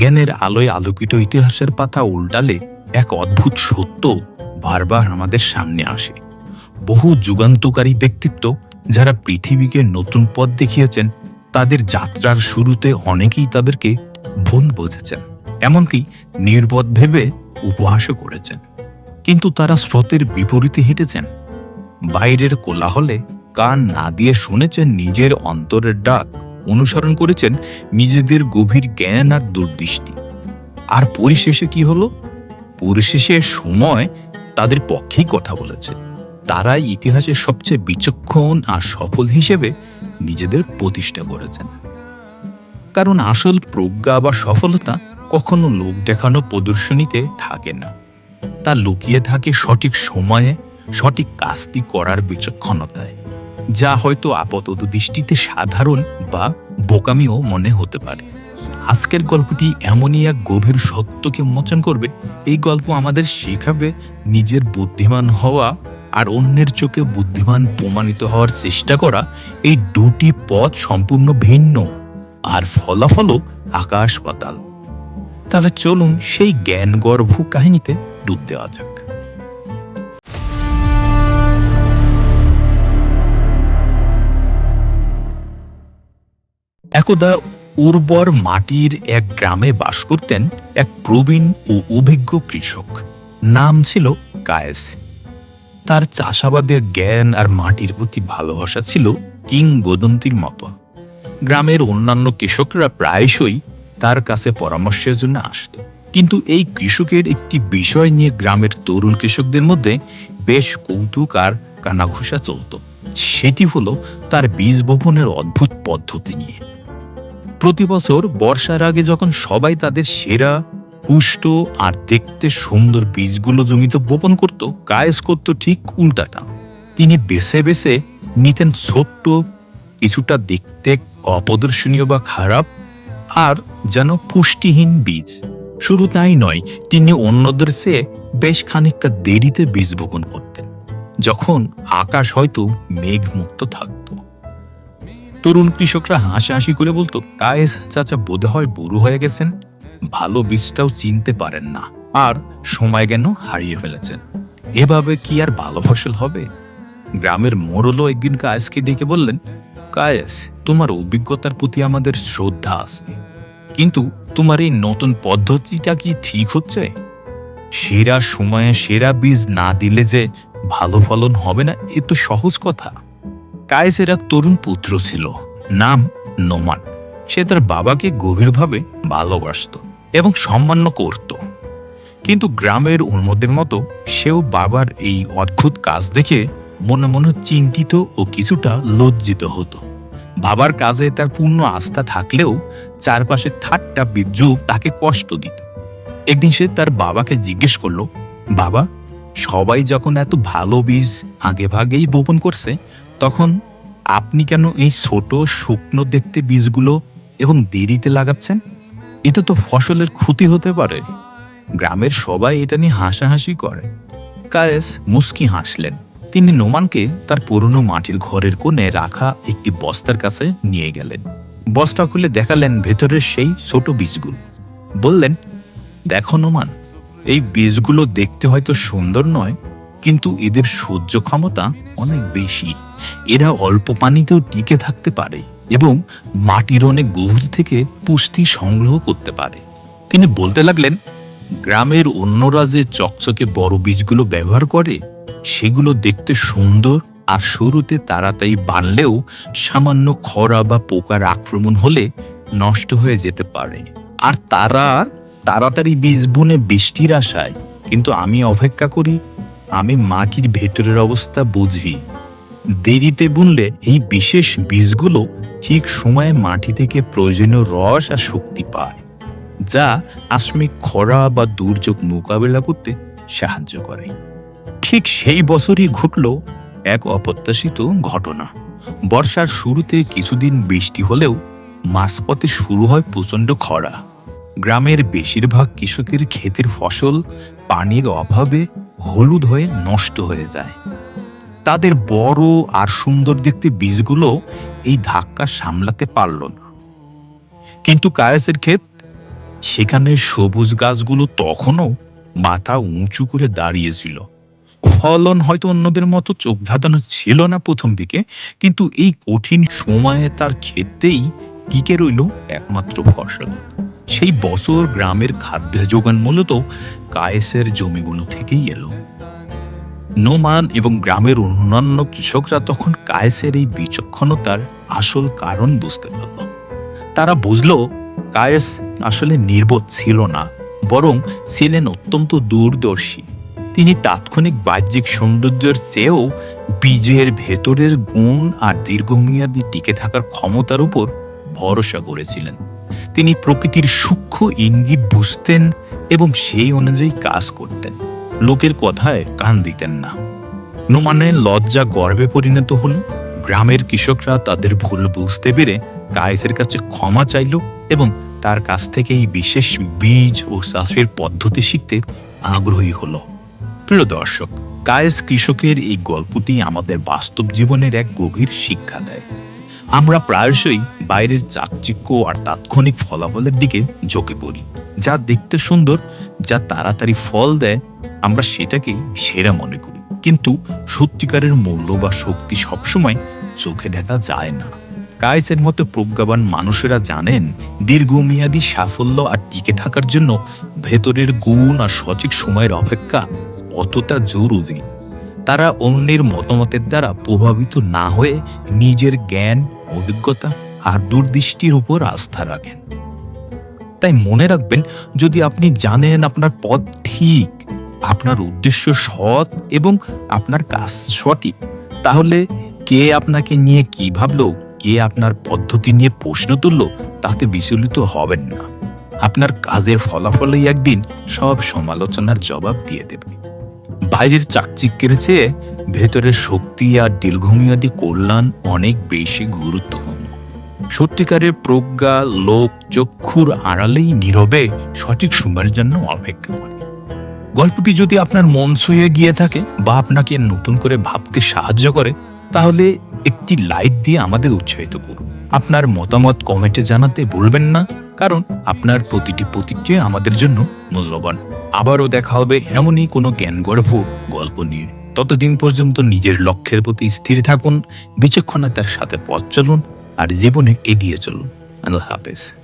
বিজ্ঞানের আলোয় আলোকিত ইতিহাসের পাতা উল্টালে এক অদ্ভুত সত্য বারবার আমাদের সামনে আসে। বহু যুগান্তকারী ব্যক্তিত্ব যারা পৃথিবীকে নতুন পথ দেখিয়েছেন, তাদের যাত্রার শুরুতে অনেকেই তাদেরকে ভুল বোঝেছেন, এমনকি নির্বোধ ভেবে উপহাসও করেছেন। কিন্তু তারা স্রোতের বিপরীতে হেঁটেছেন। বাইরের কোলাহলে কান না দিয়ে শুনেছেন নিজের অন্তরের ডাক। অনুসরণ করেছেন নিজেদের গভীর জ্ঞান আর দূরদৃষ্টি। আর পরিশেষে কি হলো? পরিশেষে সময় তাদের পক্ষেই কথা বলেছে। তারাই ইতিহাসের সবচেয়ে বিচক্ষণ আর সফল হিসেবে নিজেদের প্রতিষ্ঠা করেছেন। কারণ আসল প্রজ্ঞা বা সফলতা কখনো লোক দেখানো প্রদর্শনীতে থাকে না। তা লুকিয়ে থাকে সঠিক সময়ে, সঠিক কাজটি করার বিচক্ষণতায়। যা হয়তো আপাতত দৃষ্টিতে সাধারণ বা বোকামিও মনে হতে পারে। আজকের গল্পটি এমনই এক গভীর সত্যকে মোচন করবে। এই গল্প আমাদের শেখাবে নিজের বুদ্ধিমান হওয়া আর অন্যের চোখে বুদ্ধিমান প্রমাণিত হওয়ার চেষ্টা করা এই দুটি পথ সম্পূর্ণ ভিন্ন আর ফলাফলও আকাশ পাতাল। তাহলে চলুন সেই জ্ঞান গর্ভ কাহিনীতে ডুব দেওয়া যাক। একদা উর্বর মাটির এক গ্রামে বাস করতেন এক প্রবীণ ও অভিজ্ঞ কৃষক। নাম ছিল কায়েস। তার চাষাবাদের জ্ঞান আর মাটির প্রতি ভালোবাসা ছিল কিংবদন্তির মতো। গ্রামের অন্যান্য কৃষকরা প্রায়শই তার কাছে পরামর্শের জন্য আসত। কিন্তু এই কৃষকের একটি বিষয় নিয়ে গ্রামের তরুণ কৃষকদের মধ্যে বেশ কৌতুক আর কানাঘুষা চলত। সেটি হলো তার বীজ বপনের অদ্ভুত পদ্ধতি নিয়ে। প্রতি বছর বর্ষার আগে যখন সবাই তাদের সেরা, পুষ্ট আর দেখতে সুন্দর বীজগুলো জমিতে বপন করত, কায়েস করত ঠিক উল্টাটা। তিনি বেছে বেছে নিতেন ছোট্ট, কিছুটা দেখতে অপদর্শনীয় বা খারাপ আর যেন পুষ্টিহীন বীজ। শুরু তাই নয়, তিনি অন্যদের চেয়ে বেশ খানিকটা দেরিতে বীজ বপন করতেন। যখন আকাশ হয়তো মেঘমুক্ত থাকতো। তরুণ কৃষকরা হাসাহাসি করে বলতো, কায়েস চাচা বোধ হয় বুড়ো হয়ে গেছেন। ভালো বীজটাও চিনতে পারেন না। আর সময় জ্ঞান হারিয়ে ফেলেছেন। এভাবে কি আর ভালো ফসল হবে? গ্রামের মোড়লও একদিন কায়েসকে ডেকে বললেন, কায়েস, তোমার অভিজ্ঞতার প্রতি আমাদের শ্রদ্ধা আছে। কিন্তু তোমার এই নতুন পদ্ধতিটা কি ঠিক হচ্ছে? সেরা সময়ে সেরা বীজ না দিলে যে ভালো ফলন হবে না, এ তো সহজ কথা। কায়েসের এক তরুণ পুত্র ছিল, নাম নোমান। সে তার বাবাকে গভীরভাবে ভালোবাসত এবং সম্মান করত। কিন্তু গ্রামের উন্মদের মতো সেও বাবার এই অদ্ভুত কাজ দেখে মনে মনে চিন্তিত ও কিছুটা লজ্জিত হতো। বাবার কাজে তার পূর্ণ আস্থা থাকলেও চারপাশে ঠাট্টা বিদ্রুপ তাকে কষ্ট দিত। একদিন সে তার বাবাকে জিজ্ঞেস করল, বাবা, সবাই যখন এত ভালো বীজ আগে ভাগেই বপন করছে তখন আপনি কেন এই ছোট শুকনো দেখতে বীজগুলো এবং দেরিতে লাগাচ্ছেন? এতে তো ফসলের ক্ষতি হতে পারে। গ্রামের সবাই এটা নিয়ে হাসাহাসি করে। কায়েস মুস্কি হাসলেন। তিনি নোমানকে তার পুরনো মাটির ঘরের কোণে রাখা একটি বস্তার কাছে নিয়ে গেলেন। বস্তা খুলে দেখালেন ভেতরের সেই ছোট বীজগুলো। বললেন, দেখো নোমান, এই বীজগুলো দেখতে হয়তো সুন্দর নয় কিন্তু এদের সহ্য ক্ষমতা অনেক বেশি। এরা অল্প পানিতেও টিকে থাকতে পারে এবং মাটির অনেক গভীর থেকে পুষ্টি সংগ্রহ করতে পারে। তিনি বলতে লাগলেন, গ্রামের অন্যরা যে চকচকে বড় বীজগুলো ব্যবহার করে, সেগুলো দেখতে সুন্দর আর শুরুতে তাড়াতাড়ি বাড়লেও সামান্য খরা বা পোকার আক্রমণ হলে নষ্ট হয়ে যেতে পারে। আর তারা তাড়াতাড়ি বীজ বুনে বৃষ্টির আশায়, কিন্তু আমি অপেক্ষা করি আমি মাটির ভেতরের অবস্থা বুঝি। দেরিতে বুনলে এই বিশেষ বীজগুলো ঠিক সময়ে মাটি থেকে প্রয়োজনীয় রস আর শক্তি পায়, যা আকস্মিক খরা বা দুর্যোগ মোকাবেলা করতে সাহায্য করে। ঠিক সেই বছরই ঘটল এক অপ্রত্যাশিত ঘটনা। বর্ষার শুরুতে কিছুদিন বৃষ্টি হলেও মাঝপথে শুরু হয় প্রচণ্ড খরা। গ্রামের বেশিরভাগ কৃষকের ক্ষেতের ফসল পানির অভাবে হলুদ হয়ে নষ্ট হয়ে যায়। তাদের বড় আর সুন্দর দেখতে বীজগুলো এই ধাক্কা সামলাতে পারল না। কিন্তু কায়েসের ক্ষেত সেখানে সবুজ গাছগুলো তখনও মাথা উঁচু করে দাঁড়িয়েছিল। ফলন হয়তো অন্যদের মতো চোখ ধাঁধানো ছিল না প্রথম দিকে, কিন্তু এই কঠিন সময়ে তার ক্ষেত্রেই টিকে রইল একমাত্র ফসল। সেই বছর গ্রামের খাদ্য যোগান মূলত কায়েসের জমিগুলো থেকেই এলো। নোমান এবং গ্রামের অন্যান্য কৃষকরা তখন কায়েসের এই বিচক্ষণতার আসল কারণ বুঝতে পারল। তারা বুঝলো, কায়েস আসলে নির্বোধ ছিল না, বরং ছিলেন অত্যন্ত দূরদর্শী। তিনি তাৎক্ষণিক বাহ্যিক সৌন্দর্যের চেয়েও বীজের ভেতরের গুণ আর দীর্ঘমেয়াদী টিকে থাকার ক্ষমতার উপর ভরসা করেছিলেন। তিনি প্রকৃতির সূক্ষ্ম ইঙ্গিত বুঝতেন এবং সেই অনুযায়ী কাজ করতেন। লোকের কথায় কান দিতেন না। নোমানের লজ্জা গর্বে পরিণত হল। গ্রামের কৃষকরা তাদের ভুল বুঝতে পেরে কায়েসের কাছে ক্ষমা চাইল এবং তার কাছ থেকে এই বিশেষ বীজ ও চাষের পদ্ধতি শিখতে আগ্রহী হলো। প্রিয় দর্শক, কায়েস কৃষকের এই গল্পটি আমাদের বাস্তব জীবনের এক গভীর শিক্ষা দেয়। আমরা প্রায়শই বাইরের চাকচিক্য আর তাৎক্ষণিক ফলাফলের দিকে ঝোঁকে পড়ি। যা দেখতে সুন্দর, যা তাড়াতাড়ি ফল দেয়, আমরা সেটাকে সেরা মনে করি। কিন্তু সত্যিকারের মূল্য বা শক্তি সবসময় চোখে দেখা যায় না। কায়েসের মতো প্রজ্ঞাবান মানুষেরা জানেন, দীর্ঘমেয়াদী সাফল্য আর টিকে থাকার জন্য ভেতরের গুণ আর সঠিক সময়ের অপেক্ষা অতটা জরুরি। তারা অন্যের মতামতের দ্বারা প্রভাবিত না হয়ে নিজের জ্ঞান অভিজ্ঞতা আর দূরদৃষ্টির উপর আস্থা রাখেন। তাই মনে রাখবেন, যদি আপনি জানেন আপনার পথ ঠিক, আপনার উদ্দেশ্য সৎ এবং আপনার কাজ সঠিক, তাহলে কে আপনাকে নিয়ে কি ভাবলো, কে আপনার পদ্ধতি নিয়ে প্রশ্ন তুললো, তাতে বিচলিত হবেন না। আপনার কাজের ফলাফলেই একদিন সব সমালোচনার জবাব দিয়ে দেবে। বাইরের চাকচিক্যের চেয়ে ভেতরের শক্তি আর দীর্ঘমেয়াদী কল্যাণ অনেক বেশি গুরুত্বপূর্ণ। সত্যিকারের প্রজ্ঞা লোক চক্ষুর আড়ালেই নীরবে সঠিক সময়ের জন্য অপেক্ষা করে। গল্পটি যদি আপনার মন ছুঁয়ে গিয়ে থাকে বা আপনাকে নতুন করে ভাবতে সাহায্য করে, তাহলে একটি লাইক দিয়ে আমাদের উৎসাহিত করুন। আপনার মতামত কমেন্টে জানাতে ভুলবেন না, কারণ আপনার প্রতিটি প্রতিক্রিয়া আমাদের জন্য মূল্যবান। আবারও দেখা হবে এমনই কোনো জ্ঞানগর্ভ গল্প নিয়ে। ততদিন পর্যন্ত নিজের লক্ষ্যের প্রতি স্থির থাকুন, বিচক্ষণতার সাথে পথ চলুন, আর জীবনে এগিয়ে চলুন। আল্লাহ হাফেজ।